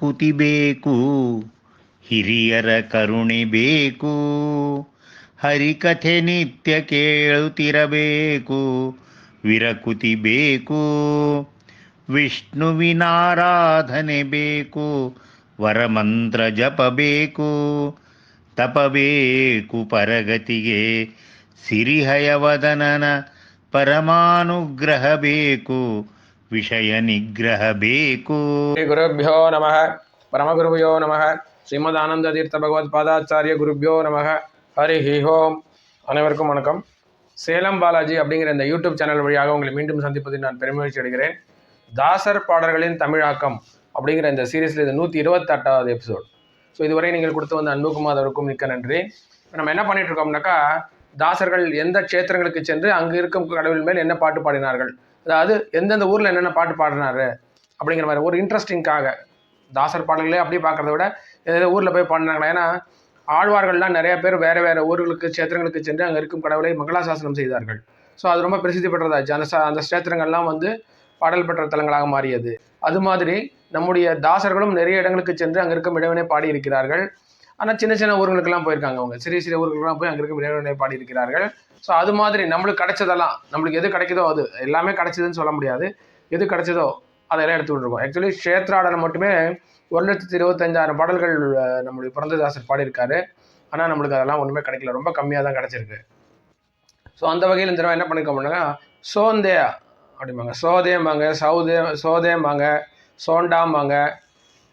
ಕುತಿ ಬೇಕು, ಹಿರಿಯರ ಕರುಣೆ ಬೇಕು, ಹರಿಕಥೆ ನಿತ್ಯ ಕೇಳುತ್ತಿರಬೇಕು, ವಿರಕುತಿ ಬೇಕು ವಿಷ್ಣುವಿನಾರಾಧನೆ ಬೇಕು, ವರಮಂತ್ರ ಜಪಬೇಕು ತಪಬೇಕು ಪರಗತಿಗೆ, ಸಿರಿಹಯವದನನ ಪರಮಾನುಗ್ರಹ ಬೇಕು ವಿಷಯ ನಿಗ್ರಹ ಬೇಕು ಶ್ರೀ ಗುರುಭ್ಯೋ ನಮಃ ಪರಮಗುರುಭ್ಯೋ ನಮಃ ஸ்ரீமத் ஆனந்த தீர்த்த பகவத் பாதாச்சாரிய குருப்யோ நமக ஹரி ஹி ஹோம் அனைவருக்கும் வணக்கம் சேலம் பாலாஜி அப்படிங்கிற இந்த யூடியூப் சேனல் வழியாக உங்களை மீண்டும் சந்திப்பதில் நான் பெருமகிழ்ச்சி அடைகிறேன் தாசர் பாடல்களின் தமிழாக்கம் அப்படிங்கிற இந்த சீரீஸில் இது நூற்றி இருபத்தெட்டாவது எபிசோட் ஸோ இதுவரை நீங்கள் கொடுத்து வந்த அன்புக்கும் அதற்கும் மிக்க நன்றி இப்ப நம்ம என்ன பண்ணிட்டு இருக்கோம்னாக்கா தாசர்கள் எந்த க்ஷேத்திரங்களுக்கு சென்று அங்கு இருக்கும் கடவுள் மேல் என்ன பாட்டு பாடினார்கள் அதாவது எந்தெந்த ஊரில் என்னென்ன பாட்டு பாடினாரு அப்படிங்கிற மாதிரி. ஒரு இன்ட்ரெஸ்டிங்காக தாசர் பாடல்களே அப்படியே பார்க்குறத விட ஏதோ ஊரில் போய் பாடினாங்களா ஏன்னா ஆழ்வார்கள்லாம் நிறைய பேர் வேறு வேறு ஊர்களுக்கு க்ஷேத்திரங்களுக்கு சென்று அங்கே இருக்கும் கடவுளை மங்களாசாசனம் செய்தார்கள். ஸோ அது ரொம்ப பிரசித்தி பெற்றதாச்சு அந்த அந்த க்ஷேத்திரங்கள்லாம் வந்து பாடல் பெற்ற தலங்களாக மாறியது. அது மாதிரி நம்முடைய தாசர்களும் நிறைய இடங்களுக்கு சென்று அங்கே இருக்கும் இடவினை பாடியிருக்கிறார்கள். ஆனால் சின்ன சின்ன ஊர்களுக்கெல்லாம் போயிருக்காங்க அவங்க. சிறிய சிறிய ஊர்களுக்கெல்லாம் போய் அங்கே இருக்க இறைவனை பாடியிருக்கிறார்கள். ஸோ அது மாதிரி நம்மளுக்கு கிடைச்சதெல்லாம் நம்மளுக்கு எது கிடைக்குதோ அது எல்லாமே கிடைச்சதுன்னு சொல்ல முடியாது. எது கிடைச்சதோ அதெல்லாம் எடுத்துக்கிட்டு இருக்கோம் ஆக்சுவலி க்ஷேத்ராடனை மட்டுமே ஒரு லட்சத்தி இருபத்தஞ்சாயிரம் பாடல்கள் நம்மளுடைய நம்முடைய பிறந்ததாசர் பாடியிருக்காரு. ஆனால் நம்மளுக்கு அதெல்லாம் ஒன்றுமே கிடைக்கல. ரொம்ப கம்மியாக தான் கிடைச்சிருக்கு. ஸோ அந்த வகையில் இந்த தடவை என்ன பண்ணிருக்கோம்னா சோந்தே அப்படிம்பாங்க. சோதேம்பாங்க சௌதே சோதேம்பாங்க சோண்டாம்பாங்க.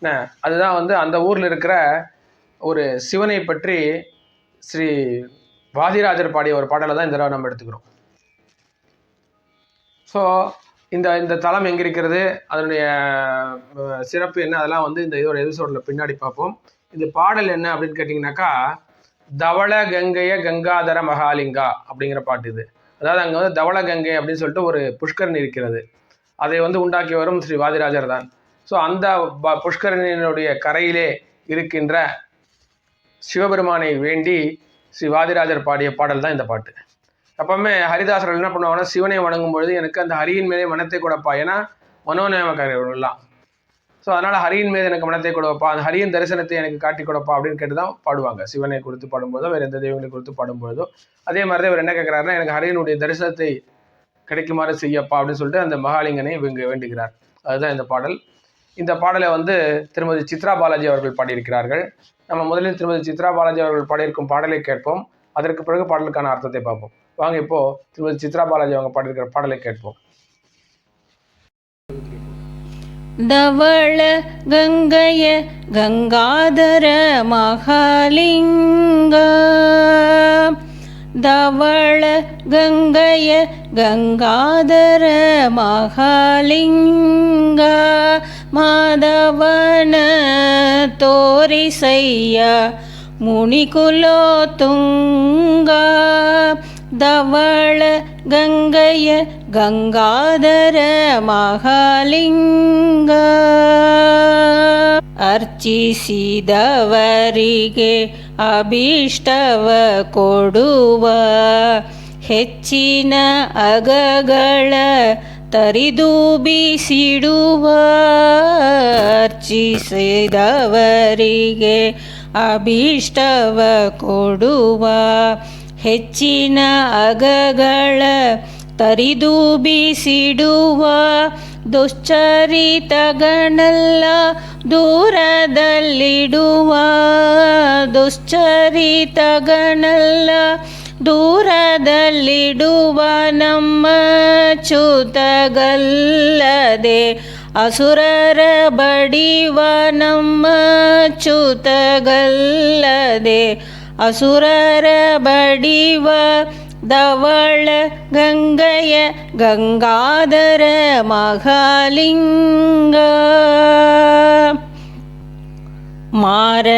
என்ன? அதுதான் வந்து அந்த ஊரில் இருக்கிற ஒரு சிவனை பற்றி ஸ்ரீ வாதிராஜர் பாடிய ஒரு பாடலை தான் இந்த தடவை நம்ம எடுத்துக்கிறோம். ஸோ இந்த இந்த தலம் எங்கே இருக்கிறது? அதனுடைய சிறப்பு என்ன? அதெல்லாம் வந்து இந்த இதோட எபிசோடில் பின்னாடி பார்ப்போம். இந்த பாடல் என்ன அப்படின்னு கேட்டிங்கனாக்கா தவள கங்கைய கங்காதர மகாலிங்கா அப்படிங்கிற பாட்டு இது. அதாவது அங்கே வந்து தவள கங்கை அப்படின்னு சொல்லிட்டு ஒரு புஷ்கரணி இருக்கிறது. அதை வந்து உண்டாக்கி வரும் ஸ்ரீ வாதிராஜர் தான். ஸோ அந்த ப- புஷ்கரணியினுடைய கரையிலே இருக்கின்ற சிவபெருமானை வேண்டி ஸ்ரீ வாதிராஜர் பாடிய பாடல் தான் இந்த பாட்டு. எப்பவுமே ஹரிதாசர்கள் என்ன பண்ணுவாங்கன்னா சிவனை வணங்கும் பொழுது எனக்கு அந்த ஹரியின் மேலே மனத்தை கொடுப்பா. ஏன்னா மனோநியமக்காரர்கள்லாம். ஸோ அதனால் ஹரியின் மீது எனக்கு மனத்தை கொடுப்பா. அந்த ஹரியின் தரிசனத்தை எனக்கு காட்டி கொடுப்பா அப்படின்னு கேட்டு தான் பாடுவாங்க. சிவனை கொடுத்து பாடும்போதோ வேறு எந்த தெய்வங்களை கொடுத்து பாடும்போதோ அதே மாதிரி தான் இவர் என்ன கேட்குறாருன்னா எனக்கு ஹரியனுடைய தரிசனத்தை கிடைக்குமாறு செய்யப்பா அப்படின்னு சொல்லிட்டு அந்த மகாலிங்கனை இவங்க வேண்டுகிறார். அதுதான் இந்த பாடல். இந்த பாடலை வந்து திருமதி சித்ரா பாலாஜி அவர்கள் பாடியிருக்கிறார்கள். நம்ம முதலில் திருமதி சித்ரா பாலாஜி அவர்கள் பாடியிருக்கும் பாடலை கேட்போம். அதற்கு பிறகு பாடலுக்கான அர்த்தத்தை பார்ப்போம். வாங்க இப்போ திருமதி சித்ரா பாலாஜி அவங்க பாடியிருக்கிற பாடலை கேட்போம். தவள கங்கைய கங்காதர மகாலிங்க தவள கங்கைய கங்காதர மகாலிங்கா மாதவன தோரிசையா முனிகுலோ துங்கா ದವಳ ಗಂಗಯ ಗಂಗಾಧರ ಮಹಾಲಿಂಗ. ಅರ್ಚಿಸಿದವರಿಗೆ ಅಭೀಷ್ಟವ ಕೊಡುವ ಹೆಚ್ಚಿನ ಅಗಗಳ ತರಿದು ಅರ್ಚಿಸಿದವರಿಗೆ ಅಭೀಷ್ಟವ ಕೊಡುವ ಹೆಚ್ಚಿನ ಅಗಗಳ ತರಿದು ತರಿದೂಬಿಸಿಡುವ ದುಶ್ಚರಿತಗಳೆಲ್ಲ ದೂರದಲ್ಲಿಡುವ ದುಶ್ಚರಿತಗಳೆಲ್ಲ ದೂರದಲ್ಲಿಡುವ ನಮ್ಮ ಚ್ಯುತಗಲ್ಲದೆ ಅಸುರರ ಬಡಿವ ನಮ್ಮ ಚ್ಯುತಗಲ್ಲದೆ ಅಸುರರ ಬಡಿವ ಧವಳ ಗಂಗಯ ಗಂಗಾಧರ ಮಹಾಲಿಂಗ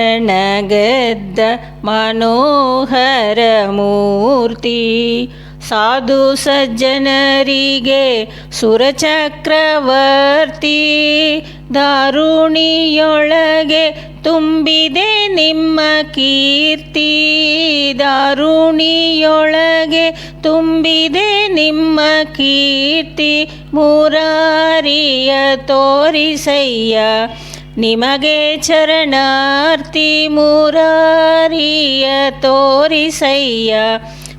ಮಾರಣಗೆದ್ದ ಮನೋಹರ ಮೂರ್ತಿ ಸಾಧು ಸಜ್ಜನರಿಗೆ ಸುರಚಕ್ರವರ್ತಿ ದಾರುಣಿಯೊಳಗೆ ತುಂಬಿದೆ ನಿಮ್ಮ ಕೀರ್ತಿ. ದಾರುಣಿಯೊಳಗೆ ತುಂಬಿದೆ ನಿಮ್ಮ ಕೀರ್ತಿ. ಮುರಾರಿಯ ತೋರಿಸಯ್ಯ, ನಿಮಗೆ ಚರಣಾರ್ತಿ ಮುರಾರಿಯ ತೋರಿಸಯ್ಯ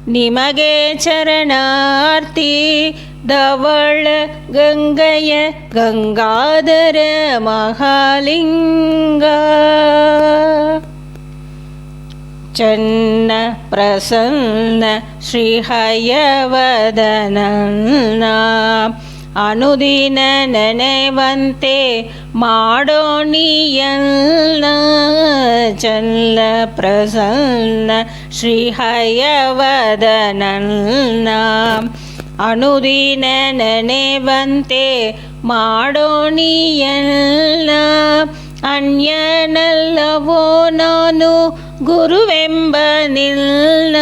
ನಿಮಗೆ ಚರಣಾರ್ತಿ ಧವಳ ಗಂಗಯ ಗಂಗಾಧರ ಮಹಾಲಿಂಗ ಚನ್ನ ಪ್ರಸನ್ನ ಶ್ರೀಹಯವದನನ್ನ ಅನುದಿನ ನೆನೆವಂತೆ ಮಾಡೋಣಿಯಲ್ಲ ಚನ್ನ ಪ್ರಸನ್ನ ಶ್ರೀಹಯವದನನ್ನ ಅನುದಿನ ನೆನೆವಂತೆ ಮಾಡೋಣಿಯಲ್ಲ ಅನ್ಯನಲ್ಲವೋ ನಾನು ಗುರುವೆಂಬ ನಿಲ್ಲ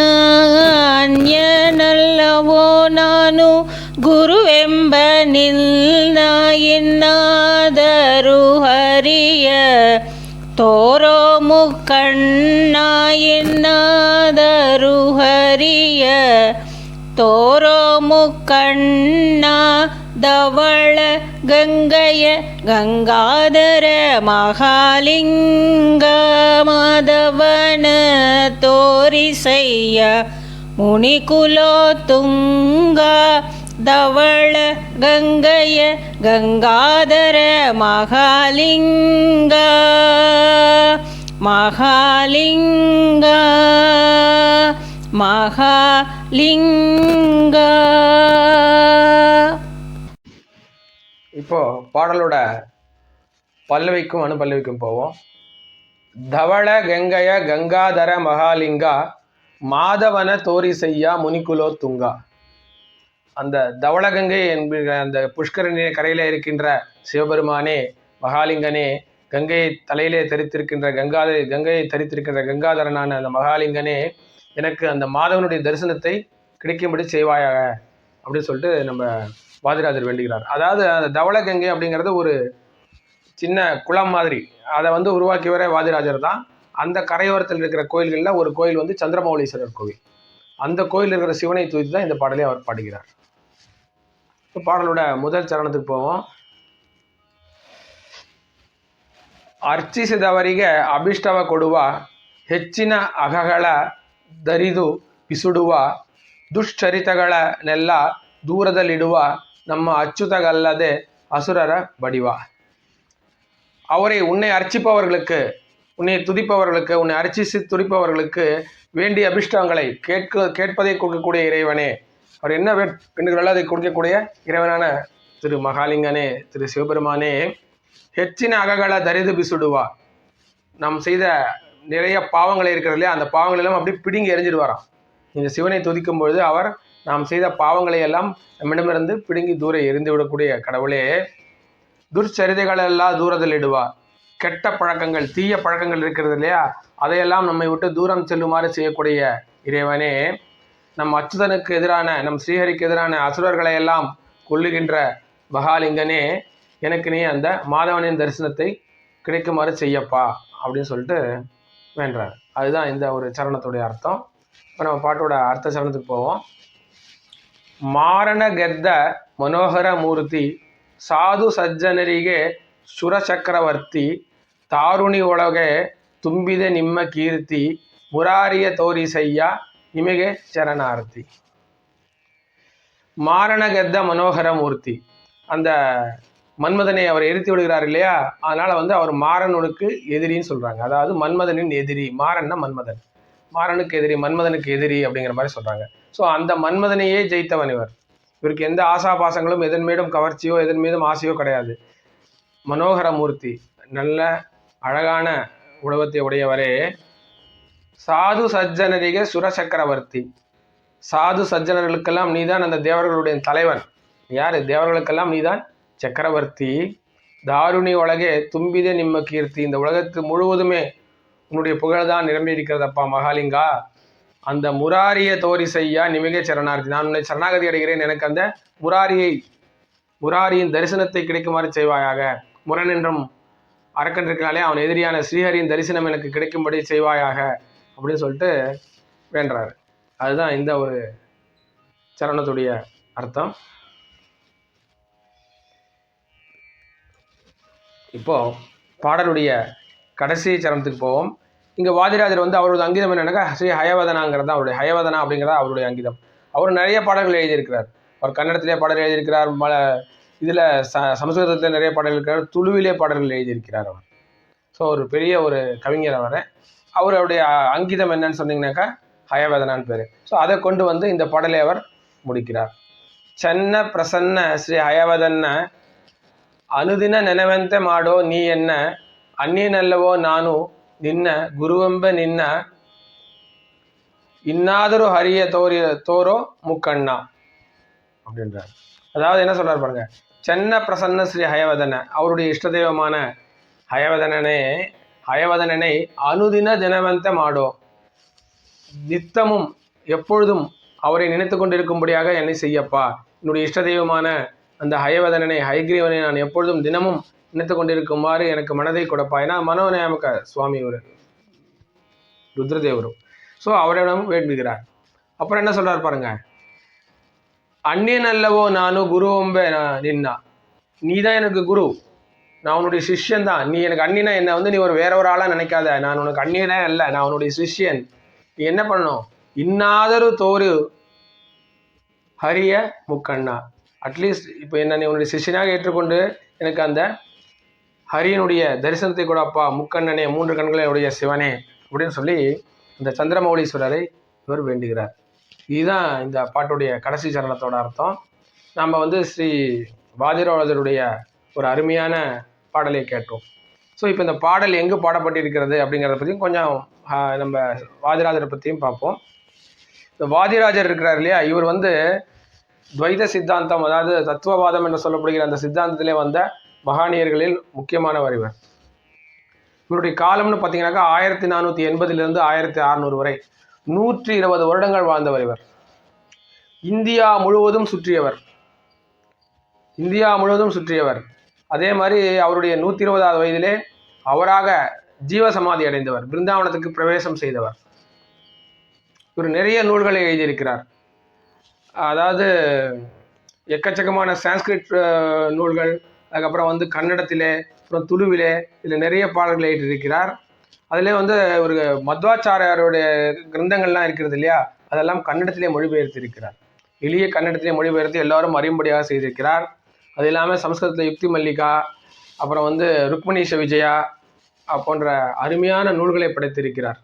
ಅನ್ಯನಲ್ಲವೋ ನಾನು ಗುರುವೆಂಬ ನಿಲ್ಲ ಎನ್ನಾದರೂ ಹರಿಯ ತೋರೋ ಮುಕ್ಕಣ್ಣ ಎನ್ನಾದರೂ ಹರಿಯ ತೋರೋ ಮುಕ್ಕಣ್ಣ ಧವಳ ಗಂಗಯ ಗಂಗಾಧರ ಮಹಾಲಿಂಗ ಮಾಧವನ ತೋರಿಸಯ್ಯ ಮುನಿಕುಲೋ ತುಂಗ தவள கங்கைய கங்காதர மகாலிங்கா. மகாலிங்க. மகாலிங்க. இப்போ பாடலோட பல்லவிக்கும் அணுப்பல்லவிக்கும் போவோம். தவள கங்கைய கங்காதர மகாலிங்கா மாதவன தோரி செய்யா முனிக்குலோ துங்கா அந்த தவளகங்கை என்கிற அந்த புஷ்கரணி கரையில் இருக்கின்ற சிவபெருமானே மகாலிங்கனே கங்கையை தலையிலே தரித்திருக்கின்ற கங்காத கங்கையை தரித்திருக்கின்ற கங்காதரனான அந்த மகாலிங்கனே எனக்கு அந்த மாதவனுடைய தரிசனத்தை கிடைக்கும்படி செய்வாயாக அப்படின்னு சொல்லிட்டு நம்ம வாதிராஜர் வேண்டுகிறார். அதாவது அந்த தவளகங்கை அப்படிங்கிறது ஒரு சின்ன குளம் மாதிரி. அதை வந்து உருவாக்கியவரே வாதிராஜர் தான். அந்த கரையோரத்தில் இருக்கிற கோயில்களில் ஒரு கோயில் வந்து சந்திரமௌலீஸ்வரர் கோவில். அந்த கோயில் இருக்கிற சிவனை தூக்கி தான் இந்த பாடலை அவர் பாடுகிறார். இப்போ பாடலோட முதல் சரணத்துக்கு போவோம் ಅರ್ಚಿಸಿದವರಿಗೆ ಅಭಿಷ್ಟವ ಕೊಡುವ ಹೆಚ್ಚಿನ ಅಘಗಳ ದರಿದು ಪಿಸುಡುವ ದುಶ್ಚರಿತಗಳನ್ನೆಲ್ಲ ದೂರದಲ್ಲಿಡುವ ನಮ್ಮ ಅಚ್ಚುತಗಲ್ಲದೆ அசுரர வடிவா அவரை உன்னை அர்ச்சிப்பவர்களுக்கு உன்னை துதிப்பவர்களுக்கு உன்னை அர்ச்சித்து துதிப்பவர்களுக்கு வேண்டிய அபிஷ்டங்களை கேட்க கேட்பதை கொடுக்கக்கூடிய இறைவனே அவர் என்ன வே- வேண்டுகிறாரோ அதை கொடுக்கக்கூடிய இறைவனான திரு மகாலிங்கனே திரு சிவபெருமானே ஹெச்சின அககளை தரிது பிசுடுவா. நாம் செய்த நிறைய பாவங்கள் இருக்கிறது இல்லையா? அந்த பாவங்கள் எல்லாம் அப்படியே பிடுங்கி எரிஞ்சிடுவாராம் நீங்கள் சிவனை துதிக்கும் பொழுது அவர் நாம் செய்த பாவங்களை எல்லாம் நம்மிடமிருந்து பிடுங்கி தூர எரிந்து விடக்கூடிய கடவுளே துர்ச்சரிதைகள் எல்லாம் தூரத்தில் இடுவார். கெட்ட பழக்கங்கள் தீய பழக்கங்கள் இருக்கிறது இல்லையா? அதையெல்லாம் நம்மை விட்டு தூரம் செல்லுமாறு செய்யக்கூடிய இறைவனே நம் அச்சுதனுக்கு எதிரான நம் ஸ்ரீஹரிக்கு எதிரான அசுரர்களை எல்லாம் கொல்லுகின்ற மகாலிங்கனே எனக்கு நீ அந்த மாதவனின் தரிசனத்தை கிடைக்குமாறு செய்யப்பா அப்படின்னு சொல்லிட்டு வேண்டுறார் அதுதான் இந்த ஒரு சரணத்துடைய அர்த்தம் இப்போ நம்ம பாட்டோட அர்த்த சரணத்துக்கு போவோம் ಮಾರಣ ಗೆದ್ದ ಮನೋಹರ ಮೂರ್ತಿ ಸಾಧು ಸಜ್ಜನರಿಗೆ ಸುರಚಕ್ರವರ್ತಿ ತಾರುಣಿ ಒಳಗೆ ತುಂಬಿದೆ ನಿಮ್ಮ ಕೀರ್ತಿ ಮುರಾರಿಯ ತೋರಿಸಯ್ಯ ನಿಮಗೆ ಚರಣಾರ್ತಿ மாரண கெத்த மனோகர மூர்த்தி அந்த மன்மதனை அவர் எரித்து விடுகிறார் இல்லையா அதனால வந்து அவர் மாறனுக்கு எதிரின்னு சொல்றாங்க அதாவது மன்மதனின் எதிரி மாறன்னா மன்மதன் மாறனுக்கு எதிரி மன்மதனுக்கு எதிரி அப்படிங்கிற மாதிரி சொல்றாங்க ஸோ அந்த மன்மதனையே ஜெயித்தவன் இவர் இவருக்கு எந்த ஆசாபாசங்களும் எதன் மீதும் கவர்ச்சியோ எதன் மீதும் ஆசையோ கிடையாது மனோகர மூர்த்தி நல்ல அழகான உலகத்தை உடையவரே சாது சஜ்ஜனரிக சுரசக்கரவர்த்தி. சாது சஜ்ஜனர்களுக்கெல்லாம் நீதான் அந்த தேவர்களுடைய தலைவன். யார்? தேவர்களுக்கெல்லாம் நீதான் சக்கரவர்த்தி. தாருணி உலகே தும்பிதே நிம்ம கீர்த்தி. இந்த உலகத்து முழுவதுமே உன்னுடைய புகழ்தான் நிரம்பி இருக்கிறதப்பா மகாலிங்கா. அந்த முராரிய தோரி செய்யா நிமிக சரணார்த்தி. நான் உன்னை சரணாகதி அடைகிறேன். எனக்கு அந்த முராரியை முராரியின் தரிசனத்தை கிடைக்குமாறு செய்வாயாக. முரண் என்றும் அரக்கன் இருக்கிறாலே அவன் எதிரியான ஸ்ரீஹரியின் தரிசனம் எனக்கு கிடைக்கும்படி செய்வாயாக. அப்படின்னு சொல்லிட்டு வேண்டுறாரு. அதுதான் இந்த ஒரு சரணத்துடைய அர்த்தம். இப்போ பாடலுடைய கடைசி சரணத்துக்கு போவோம். இங்கே வாதிராஜர் வந்து அவரோட அங்கீதம் என்னன்னாக்கா ஸ்ரீ ஹயவதனாங்கிறது அவருடைய ஹயவதனா அப்படிங்கிறது அவருடைய அங்கீதம். அவர் நிறைய பாடல்கள் எழுதியிருக்கிறார். அவர் கன்னடத்திலே பாடல் எழுதியிருக்கிறார் மல இதில் ச சமஸ்கிருதத்தில் நிறைய பாடல்கள் இருக்கிறார் துளுவிலே பாடல்கள் எழுதியிருக்கிறார் அவர். ஸோ ஒரு பெரிய ஒரு கவிஞர் அவர். அவருடைய அங்கீதம் என்னன்னு சொன்னீங்கன்னாக்கா ஹயவதனான்னு பேர் ஸோ அதை கொண்டு வந்து இந்த பாடலை அவர் முடிக்கிறார் ಚೆನ್ನ ಪ್ರಸನ್ನ ಶ್ರೀ ಹಯವದನ್ನ ಅನುದಿನ ನೆನವಂತೆ ಮಾಡೋ ನೀ ಎನ್ನ ಅನ್ಯನಲ್ಲವೋ ನಾನು ನಿನ್ನ ಗುರುವೆಂಬ ನಿನ್ನ இன்னாதொரு ஹரிய தோரி தோரோ முக்கண்ணா அப்படின்றார் அதாவது என்ன சொல்றாரு பாருங்க சென்ன பிரசன்ன ஸ்ரீ ஹயவதன அவருடைய இஷ்ட தெய்வமான ஹயவதனனே அயவதனனை அனுதின தினவந்த மாடோ நித்தமும் எப்பொழுதும் அவரை நினைத்து கொண்டிருக்கும்படியாக என்னை செய்யப்பா. என்னுடைய இஷ்ட தெய்வமான அந்த ஹயவதனனை ஹயக்ரீவனை நான் எப்பொழுதும் தினமும் நினைத்து கொண்டிருக்குமாறு எனக்கு மனதை கொடுப்பா. ஏன்னா மனோநியாமக சுவாமி ஒரு ருத்ரதேவரும். ஸோ அவரிடம் வேண்டுகிறார். அப்புறம் என்ன சொல்றார் பாருங்க. அந்நியன் அல்லவோ நானும் குருவம்ப நின்னா. நீ தான் எனக்கு குரு. நான் உன்னுடைய சிஷ்யன் தான். நீ எனக்கு அண்ணினா என்ன? வந்து நீ ஒரு வேற ஒரு ஆளாக நினைக்காத. நான் உனக்கு அண்ணினா இல்லை நான் உன்னுடைய சிஷ்யன். நீ என்ன பண்ணணும்? இன்னாதொரு தோறு ஹரிய முக்கண்ணா. அட்லீஸ்ட் இப்போ என்ன நீ உன்னுடைய சிஷ்யனாக ஏற்றுக்கொண்டு எனக்கு அந்த ஹரியனுடைய தரிசனத்தை கூட அப்பா. முக்கண்ணனே மூன்று கண்களுடைய சிவனே அப்படின்னு சொல்லி இந்த சந்திரமௌலீஸ்வரரை இவர் வேண்டுகிறார். இதுதான் இந்த பாட்டுடைய கடைசி சரணத்தோட அர்த்தம். நம்ம வந்து ஸ்ரீ வாதிரோதருடைய ஒரு அருமையான பாடலை கேட்டோம். ஸோ இப்போ இந்த பாடல் எங்கு பாடப்பட்டிருக்கிறது அப்படிங்கிறத பற்றியும் கொஞ்சம் நம்ம வாதிராஜரை பற்றியும் பார்ப்போம். இந்த வாதிராஜர் இருக்கிறார் இல்லையா? இவர் வந்து துவைத சித்தாந்தம் அதாவது தத்துவவாதம் என்று சொல்லப்படுகிற அந்த சித்தாந்தத்திலே வந்த மகானியர்களில் முக்கியமானவர் இவர். இவருடைய காலம்னு பார்த்தீங்கன்னாக்கா ஆயிரத்தி நானூற்றி எண்பதிலிருந்து ஆயிரத்தி அறநூறு வரை நூற்றி இருபது வருடங்கள் வாழ்ந்தவர் இவர். இந்தியா முழுவதும் சுற்றியவர். இந்தியா முழுவதும் சுற்றியவர். அதே மாதிரி அவருடைய நூற்றி இருபதாவது வயதிலே அவராக ஜீவசமாதி அடைந்தவர் பிருந்தாவனத்துக்கு பிரவேசம் செய்தவர். இவர் நிறைய நூல்களை எழுதியிருக்கிறார். அதாவது எக்கச்சக்கமான சான்ஸ்கிரிட் நூல்கள் அதுக்கப்புறம் வந்து கன்னடத்திலே அப்புறம் துளுவிலே இதில் நிறைய பாடல்களை எழுதியிருக்கிறார். அதிலே வந்து ஒரு மத்வாச்சாரியாருடைய கிரந்தங்கள்லாம் இருக்கிறது இல்லையா? அதெல்லாம் கன்னடத்திலே மொழிபெயர்த்திருக்கிறார். எளிய கன்னடத்திலே மொழிபெயர்த்து எல்லாரும் அறியும்படியாக செய்திருக்கிறார். அது இல்லாமல் சமஸ்கிருதத்தில் யுக்தி மல்லிகா அப்புறம் வந்து ருக்மணீஷ விஜயா போன்ற அருமையான நூல்களை படைத்திருக்கிறார்.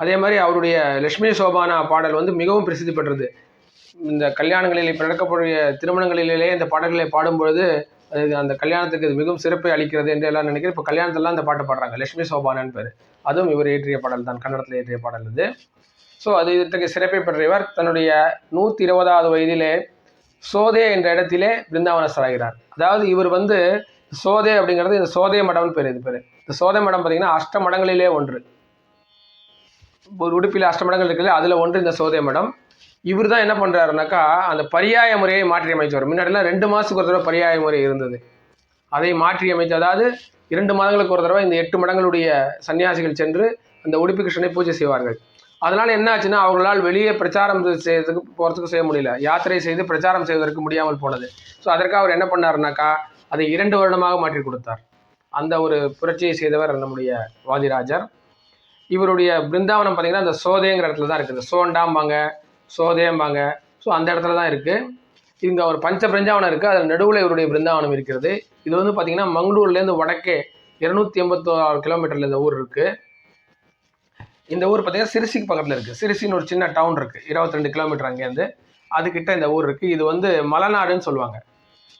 அதே மாதிரி அவருடைய லட்சுமி சோபானா பாடல் வந்து மிகவும் பிரசித்தி பெற்றது. இந்த கல்யாணங்களில் இப்போ நடக்கக்கூடிய திருமணங்களிலேயே இந்த பாடல்களை பாடும்பொழுது அது அந்த கல்யாணத்துக்கு இது மிகவும் சிறப்பை அளிக்கிறது என்று எல்லாம் நினைக்கிறேன். இப்போ கல்யாணத்திலாம் இந்த பாட்டை பாடுறாங்க லட்சுமி சோபானான்னு பேர். அதுவும் இவர் இயற்றிய பாடல் தான் கன்னடத்தில் இயற்றிய பாடல் இது. ஸோ அது இத்தகைய சிறப்பை பெற்ற இவர் தன்னுடைய நூற்றி இருபதாவது வயதிலே சோதே என்ற இடத்திலே பிருந்தாவனஸ்தராகிறார். அதாவது இவர் வந்து சோதே அப்படிங்கிறது இந்த சோதே மடம்னு பேர் இது பேர். இந்த சோதே மடம் பார்த்தீங்கன்னா அஷ்ட மடங்களிலே ஒன்று. ஒரு உடுப்பில் அஷ்டமடங்கள் இருக்குது அதில் ஒன்று இந்த சோதே மடம். இவர் தான் என்ன பண்ணுறாருனாக்கா அந்த பரியாய முறையை மாற்றி அமைச்சவர். முன்னாடிலாம் ரெண்டு மாதத்துக்கு ஒரு தடவை பரியாய முறை இருந்தது. அதை மாற்றி அமைத்து அதாவது இரண்டு மாதங்களுக்கு ஒரு தடவை இந்த எட்டு மடங்களுடைய சன்னியாசிகள் சென்று அந்த உடுப்பி கிருஷ்ணனை பூஜை செய்வார்கள். அதனால் என்ன ஆச்சுன்னா அவர்களால் வெளியே பிரச்சாரம் செய்யறதுக்கு போகிறதுக்கு செய்ய முடியல. யாத்திரை செய்து பிரச்சாரம் செய்வதற்கு முடியாமல் போனது. ஸோ அதற்காக அவர் என்ன பண்ணார்னாக்கா அதை இரண்டு வருடமாக மாற்றி கொடுத்தார். அந்த ஒரு புரட்சியை செய்தவர் நம்முடைய வாதிராஜர். இவருடைய பிருந்தாவனம் பார்த்தீங்கன்னா அந்த சோதேங்கிற இடத்துல தான் இருக்குது. சோண்டாம்பாங்க சோதேம்பாங்க. ஸோ அந்த இடத்துல தான் இருக்குது இங்கே ஒரு பஞ்ச பிருந்தாவனம் இருக்குது அதில் நடுவில் இவருடைய பிருந்தாவனம் இருக்கிறது. இது வந்து பார்த்திங்கன்னா மங்களூர்லேருந்து வடக்கே இரநூத்தி எண்பத்தோரு கிலோமீட்டரில் இந்த ஊர் இருக்குது இந்த ஊர் பார்த்தீங்கன்னா சிறுசிக்கு பக்கத்தில் இருக்குது சிறுசின்னு ஒரு சின்ன டவுன் இருக்குது இருபத்தி ரெண்டு கிலோமீட்டர் அங்கேருந்து அதுக்கிட்ட இந்த ஊர் இருக்குது இது வந்து மலைநாடுன்னு சொல்லுவாங்க.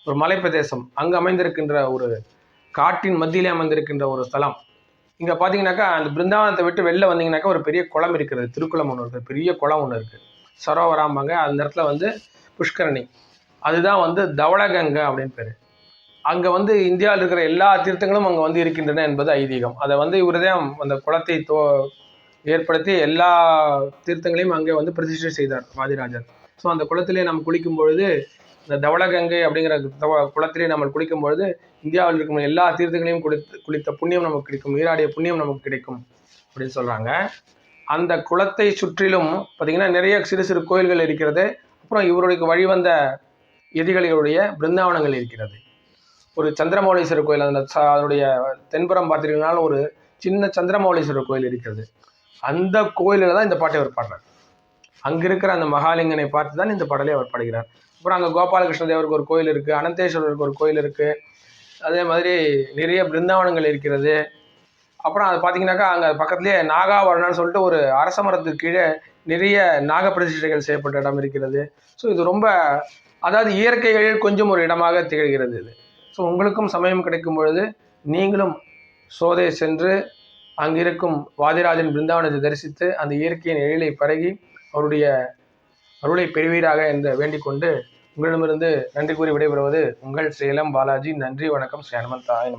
ஒரு மலைப்பிரதேசம். அங்கே அமைந்திருக்கின்ற ஒரு காட்டின் மத்தியிலே அமைந்திருக்கின்ற ஒரு ஸ்தலம். இங்கே பார்த்தீங்கன்னாக்கா அந்த பிருந்தாவனத்தை விட்டு வெளில வந்தீங்கன்னாக்கா ஒரு பெரிய குளம் இருக்கிறது திருக்குளம் ஒன்று இருக்குது பெரிய குளம் ஒன்று இருக்குது சரோவராம்பாங்க. அந்த இடத்துல வந்து புஷ்கரணி. அதுதான் வந்து தவளகங்கை அப்படின்னு பேர். அங்கே வந்து இந்தியாவில் இருக்கிற எல்லா தீர்த்தங்களும் அங்கே வந்து இருக்கின்றன என்பது ஐதீகம். அதை வந்து இவர்தான் அந்த குளத்தை தோ ஏற்படுத்தி எல்லா தீர்த்தங்களையும் அங்கே வந்து பிரதிஷ்டை செய்தார் வாதிராஜர். ஸோ அந்த குளத்திலே நம்ம குளிக்கும் பொழுது இந்த தவளகங்கை அப்படிங்கிற தவ- குளத்திலே நம்ம குளிக்கும் பொழுது இந்தியாவில் இருக்கும் எல்லா தீர்த்தங்களையும் குளித்து குளித்த புண்ணியம் நமக்கு கிடைக்கும் நீராடிய புண்ணியம் நமக்கு கிடைக்கும் அப்படின்னு சொல்கிறாங்க அந்த குளத்தை சுற்றிலும் பார்த்தீங்கன்னா நிறைய சிறு சிறு கோயில்கள் இருக்கிறது. அப்புறம் இவருடைய வழிவந்த எதிகளிகளுடைய பிருந்தாவனங்கள் இருக்கிறது. ஒரு சந்திரமௌலீஸ்வரர் கோயில் அந்த அதனுடைய தென்புறம் பார்த்தீங்கன்னா ஒரு சின்ன சந்திரமௌலீஸ்வரர் கோயில் இருக்கிறது. அந்த கோயிலில் தான் இந்த பாட்டை அவர் பாடுறார். அங்கே இருக்கிற அந்த மகாலிங்கனை பார்த்து தான் இந்த பாடலை அவர் பாடுகிறார். அப்புறம் அங்கே கோபாலகிருஷ்ண தேவருக்கு ஒரு கோயில் இருக்குது அனந்தேஸ்வரருக்கு ஒரு கோயில் இருக்குது அதே மாதிரி நிறைய பிருந்தாவனங்கள் இருக்கிறது. அப்புறம் அது பார்த்தீங்கன்னாக்கா அங்கே பக்கத்துலேயே நாகாவரணம்னு சொல்லிட்டு ஒரு அரச மரத்துக்கு கீழே நிறைய நாக பிரதிஷ்டைகள் செய்யப்பட்ட இடம் இருக்கிறது. ஸோ இது ரொம்ப அதாவது இயற்கைகளில் கொஞ்சம் ஒரு இடமாக திகழ்கிறது இது. ஸோ உங்களுக்கும் சமயம் கிடைக்கும் பொழுது நீங்களும் சோதை சென்று அங்கிருக்கும் வாதிராஜன் பிருந்தாவனத்தை தரிசித்து அந்த இயற்கையின் எழிலை பரகி அவருடைய அருளை பெறுவீராக என்று வேண்டிக் கொண்டு உங்களிடமிருந்து நன்றி கூறி விடைபெறுவது உங்கள் சேலம் பாலாஜி. நன்றி வணக்கம். ஸ்ரீ ஹனுமந்தாய